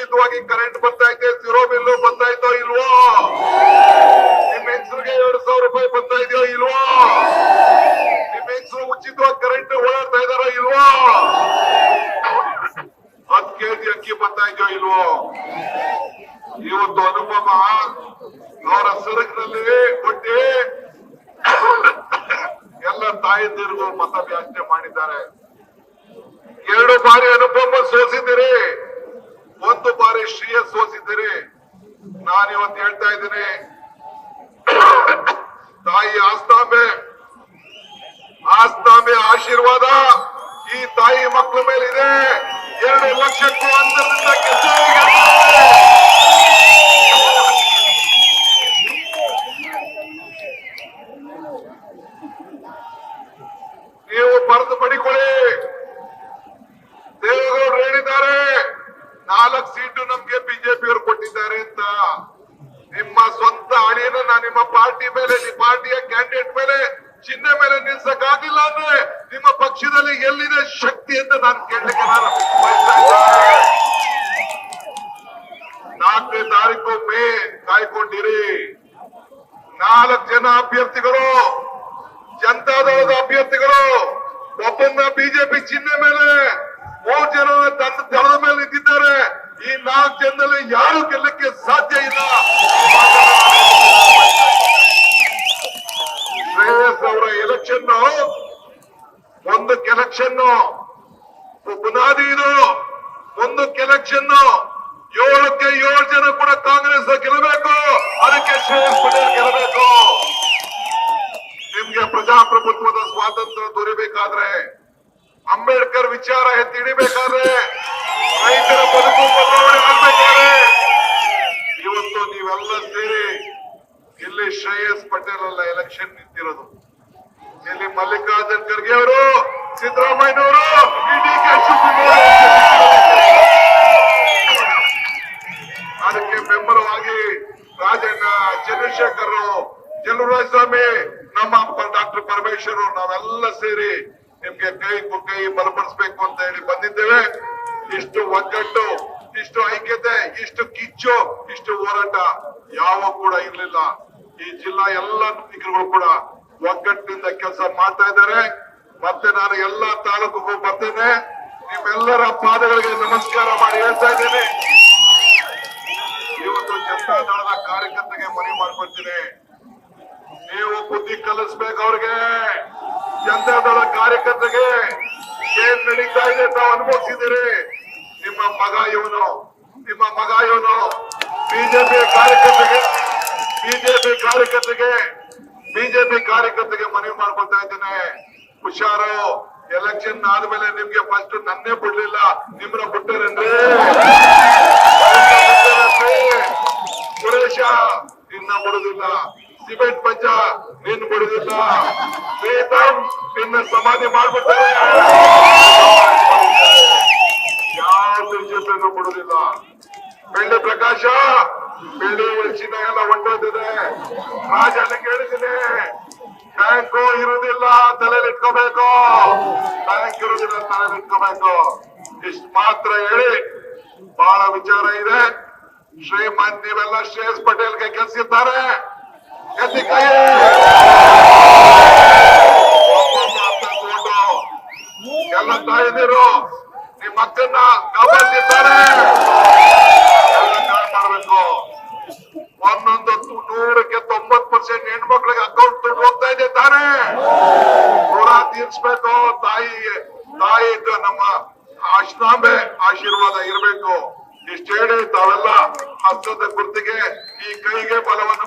ಉಚಿತವಾಗಿ ಕರೆಂಟ್ ಬರ್ತಾ ಇದೆ ಸಿರೋ ಬಿಲ್ಲು ಬರ್ತಾ ಇಲ್ವೋ? ನಿಮ್ ಹೆಸರಿಗೆ ಎರಡು ಸಾವಿರ ರೂಪಾಯಿ ಬರ್ತಾ ಇದೆಯೋ ಇಲ್ವೋ? ನಿಮ್ ಹೆಸರು ಉಚಿತವಾಗಿ ಕರೆಂಟ್ ಓಡಾಡ್ತಾ ಇದಾರೋ ಇಲ್ವೋ? ಹತ್ ಕೆಜಿ ಅಕ್ಕಿ ಬರ್ತಾ ಇಲ್ವೋ? ಇವತ್ತು ಅನುಪಮ ಅವರ ಸರಕಿನಲ್ಲಿ ಕೊಟ್ಟಿ. ಎಲ್ಲ ತಾಯಂದಿರ್ಗೂ ಮತ ವ್ಯಾಖ್ಯೆ ಮಾಡಿದ್ದಾರೆ. ಎರಡು ಬಾರಿ ಅನುಪಮ ಸೋಸಿದ್ದೀರಿ. ಒಂದು ಬಾರಿ ಶ್ರೇಯಸ್ ಸೋಸಿದ್ದೀರಿ ನಾನು ಇವತ್ತು ಹೇಳ್ತಾ ಇದ್ದೀನಿ. ತಾಯಿ ಆಸ್ತಾಂಬೆ ಆಸ್ತಾಂಬೆ ಆಶೀರ್ವಾದ ಈ ತಾಯಿ ಮಕ್ಕಳ ಮೇಲಿದೆ. ಎರಡು ಲಕ್ಷಕ್ಕೂ ಅಂತರದಿಂದ ನೀವು ಬರೆದು ಪಡಿಕೊಳ್ಳಿ. ದೇವೇಗೌಡರು ಹೇಳಿದ್ದಾರೆ. ನಾಲ್ಕು ಸೀಟು ನಮ್ಗೆ ಬಿಜೆಪಿಯವರು ಕೊಟ್ಟಿದ್ದಾರೆ ಅಂತ. ನಿಮ್ಮ ಸ್ವಂತ ನಾ ನಿಮ್ಮ ಪಾರ್ಟಿ ಮೇಲೆ, ನಿಮ್ಮ ಪಾರ್ಟಿಯ ಕ್ಯಾಂಡಿಡೇಟ್ ಮೇಲೆ, ಚಿಹ್ನೆ ಮೇಲೆ ನಿಲ್ಸಕ್ ಆಗಿಲ್ಲ ಅಂದ್ರೆ ನಿಮ್ಮ ಪಕ್ಷದಲ್ಲಿ ಎಲ್ಲಿದೆ ಶಕ್ತಿ ಅಂತ ನಾನು ಕೇಳಲಿಕ್ಕೆ ನಾನು. ನಾಲ್ಕನೇ ತಾರೀಕು ಮೇ ಕಾಯ್ಕೊಂಡಿರಿ. ನಾಲ್ಕು ಜನ ಅಭ್ಯರ್ಥಿಗಳು ಜನತಾದಳದ ಅಭ್ಯರ್ಥಿಗಳು ಒಬ್ಬನ್ನ ಬಿಜೆಪಿ ಚಿಹ್ನೆ ಮೇಲೆ. ಮೂರು ಜನ ತನ್ನ ದಳದ ಮೇಲೆ ನಿಂತಿದ್ದಾರೆ. ಈ ನಾಲ್ಕು ಜನದಲ್ಲಿ ಯಾರು ಗೆಲ್ಲಕ್ಕೆ ಸಾಧ್ಯ ಇಲ್ಲ. ಶ್ರೇಯಸ್ ಅವರ ಎಲೆಕ್ಷನ್ ಒಂದು ಕೆಲೆಕ್ಷನ್ ಬುನಾದಿ ಇದು. ಒಂದು ಕೆಲೆಕ್ಷನ್ ಏಳಕ್ಕೆ ಏಳು ಜನ ಕೂಡ ಕಾಂಗ್ರೆಸ್ ಗೆಲ್ಲಬೇಕು. ಅದಕ್ಕೆ ಶ್ರೇಯಸ್ ಪಟೇಲ್ ಗೆಲ್ಲಬೇಕು. ನಿಮ್ಗೆ ಪ್ರಜಾಪ್ರಭುತ್ವದ ಸ್ವಾತಂತ್ರ್ಯ ದೊರೆಬೇಕಾದ್ರೆ ಅಂಬೇಡ್ಕರ್ ವಿಚಾರ ಎತ್ತಿ ಹಿಡಿಬೇಕಾದ್ರೆ ರೈತರ ಬದುಕು ಬದಲಾವಣೆ ಮಾಡಬೇಕಾದ್ರೆ? ಇವತ್ತು ನೀವೆಲ್ಲ ಸೇರಿ ಇಲ್ಲಿ ಶ್ರೇಯಸ್ ಪಟೇಲ್ ಅಲ್ಲ ಎಲೆಕ್ಷನ್ ನಿಂತಿರೋದು. ಇಲ್ಲಿ ಮಲ್ಲಿಕಾರ್ಜುನ್ ಖರ್ಗೆ ಅವರು, ಸಿದ್ದರಾಮಯ್ಯನವರು ಈ ಡಿ ಕೆ ಅದಕ್ಕೆ ಬೆಂಬಲವಾಗಿ ರಾಜಣ್ಣ, ಚಂದ್ರಶೇಖರ್ ಚಲುವರಾಜ ಸ್ವಾಮಿ, ನಮ್ಮ ಡಾಕ್ಟರ್ ಪರಮೇಶ್ವರ್ ನಾವೆಲ್ಲ ಸೇರಿ ನಿಮ್ಗೆ ಕೈ ಕೈ ಬಲಪಡಿಸ್ಬೇಕು ಅಂತ ಹೇಳಿ ಬಂದಿದ್ದೇವೆ. ಇಷ್ಟು ಒಗ್ಗಟ್ಟು, ಇಷ್ಟು ಐಕ್ಯತೆ, ಇಷ್ಟು ಕಿಚ್ಚು, ಇಷ್ಟು ಹೋರಾಟ ಯಾವ ಕೂಡ ಇರ್ಲಿಲ್ಲ. ಈ ಜಿಲ್ಲಾ ಎಲ್ಲ ನಾಯಕರುಗಳು ಕೂಡ ಒಗ್ಗಟ್ಟಿನಿಂದ ಕೆಲಸ ಮಾಡ್ತಾ ಇದ್ದಾರೆ. ಮತ್ತೆ ನಾನು ಎಲ್ಲಾ ತಾಲೂಕಿಗೂ ಬರ್ತೇನೆ. ನಿಮ್ಮೆಲ್ಲರ ಪಾದಗಳಿಗೆ ನಮಸ್ಕಾರ ಮಾಡಿ ಹೇಳ್ತಾ ಇದ್ದೇನೆ. ಇವತ್ತು ಜನತಾ ದಳದ ಕಾರ್ಯಕರ್ತರಿಗೆ ಮನವಿ ಮಾಡ್ಕೊಳ್ತೀನಿ. ನೀವು ಬುದ್ಧಿ ಕಲಿಸ್ಬೇಕು ಅವ್ರಿಗೆ. ಜನತಾ ದಳ ಕಾರ್ಯಕರ್ತರಿಗೆ ಏನ್ ನಡೀತಾ ಇದೆ ತಾವು ಅನುಭವಿಸಿದಿರಿ ನಿಮ್ಮ ಮಗ ಇವನು, ನಿಮ್ಮ ಮಗ ಇವನು ಬಿಜೆಪಿ ಕಾರ್ಯಕರ್ತರಿಗೆ ಬಿಜೆಪಿ ಕಾರ್ಯಕರ್ತರಿಗೆ ಬಿಜೆಪಿ ಕಾರ್ಯಕರ್ತರಿಗೆ ಮನವಿ ಮಾಡ್ಕೊಳ್ತಾ ಇದ್ದೇನೆ. ಹುಷಾರು ಎಲೆಕ್ಷನ್ ಆದ್ಮೇಲೆ ನಿಮ್ಗೆ ಫಸ್ಟ್ ನನ್ನೇ ಬಿಡ್ಲಿಲ್ಲ ನಿಮ್ನ ಬಿಟ್ಟರೇನ್ರಿ? ಸುರೇಶ, ಇನ್ನ ಬಿಡುದಿಲ್ಲ. ಸಿಮೆಂಟ್ ಪಂಚ, ನಿನ್ ಬಿಡುದಿಲ್ಲ ನಿನ್ನ ಸಮಾಧಿ ಮಾಡ್ಬಿಡ್ತಾರೆ ಯಾವ ಬಿಜೆಪಿಯನ್ನು ಬಿಡುದಿಲ್ಲ ಬೆಳ್ಳಿ ಪ್ರಕಾಶ, ಬೆಳ್ಳಿ ಎಲ್ಲ ಹೊಂಟೋದಿದೆ ರಾಜನ ಕೇಳಿದ್ದೀನಿ. ಬ್ಯಾಂಕು ಇರುವುದಿಲ್ಲ, ತಲೆಯಲ್ಲಿ ಇಟ್ಕೋಬೇಕು. ಬ್ಯಾಂಕ್ ಇರುವುದಿಲ್ಲ, ತಲೆಯಲ್ಲಿ ಇಟ್ಕೋಬೇಕು. ಇಷ್ಟು ಮಾತ್ರ ಹೇಳಿ, ಬಹಳ ವಿಚಾರ ಇದೆ. ಶ್ರೀಮಂತ್ ನೀವೆಲ್ಲ ಶ್ರೇಯಸ್ ಪಟೇಲ್ಗೆ ಕೆಲ್ಸಿದ್ದಾರೆ. ಎಲ್ಲ ತಾಯಿದಿರು ನಿಮ್ಮ ಅಕ್ಕನ್ನ ಕಾಪಾಡ್ತಿದ್ದಾರೆ ಕಾಪಾಡ್ಬೇಕು ಒಂದೊಂದು ನೂರಕ್ಕೆ ತೊಂಬತ್ ಪರ್ಸೆಂಟ್ ಹೆಣ್ಮಕ್ಳಿಗೆ ಅಕೌಂಟ್ ಹೋಗ್ತಾ ಇದೆ ತಾನೇ ತಾಯಿ ತಾಯಿ ನಮ್ಮ ಅಶ್ನಾಂಬೆ ಆಶೀರ್ವಾದ ಇರಬೇಕು ಇಷ್ಟೇಳಿ ತಾವೆಲ್ಲ ಹಸ್ತದ ಗುರ್ತಿಗೆ ಈ ಕೈಗೆ ಬಲವನ್ನು